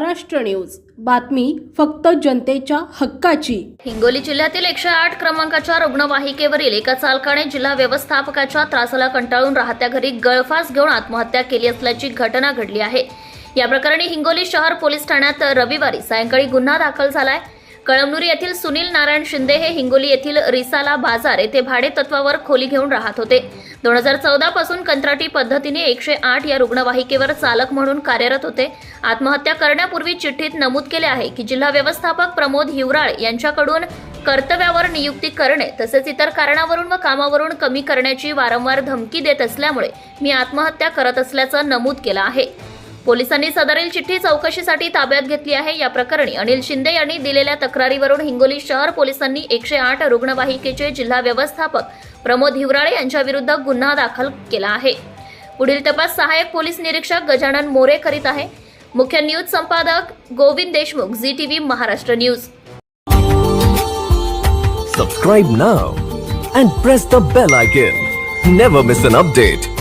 Maharashtra news. बातमी फक्त जनतेच्या हक्काची. हिंगोली जिल्ह्यातील एकशे आठ क्रमांकाच्या रुग्णवाहिकेवरील एका चालकाने जिल्हा व्यवस्थापकाच्या त्रासाला कंटाळून राहत्या घरी गळफास घेऊन आत्महत्या केली असल्याची घटना घडली आहे. या प्रकरणी हिंगोली शहर पोलीस ठाण्यात रविवारी सायंकाळी गुन्हा दाखल झालाय. कळमनुरी येथील सुनील नारायण शिंदे हे हिंगोली येथील रिसाला बाजार येथे भाडे तत्वावर खोली घेऊन राहत होते. दोन हजार चौदा पासून कंत्राटी पद्धतीने एकशे आठ या रुग्णवाहिकेवर चालक म्हणून कार्यरत होते. आत्महत्या करण्यापूर्वी चिठ्ठीत नमूद केले आहे की जिल्हा व्यवस्थापक प्रमोद हिवराळ यांच्याकडून कर्तव्यावर नियुक्ती करणे तसेच इतर कारणावरून व कामावरून कमी करण्याची वारंवार धमकी देत असल्यामुळे मी आत्महत्या करत असल्याचं नमूद केलं आहे. पोलिसांनी सदरील चिठ्ठी चौकशीसाठी ताब्यात घेतली आहे. या प्रकरणी अनिल शिंदे यांनी दिलेल्या तक्रारीवरून हिंगोली शहर पोलिसांनी एकशे आठ रुग्णवाहिकेचे जिल्हा व्यवस्थापक प्रमोद हिवराळे यांच्याविरुद्ध गुन्हा दाखल केला आहे. पुढील तपास सहाय्यक पोलीस निरीक्षक गजानन मोरे करीत आहे. मुख्य न्यूज संपादक Govind Deshmukh Zee TV Maharashtra news. Subscribe now and press the bell icon never miss an update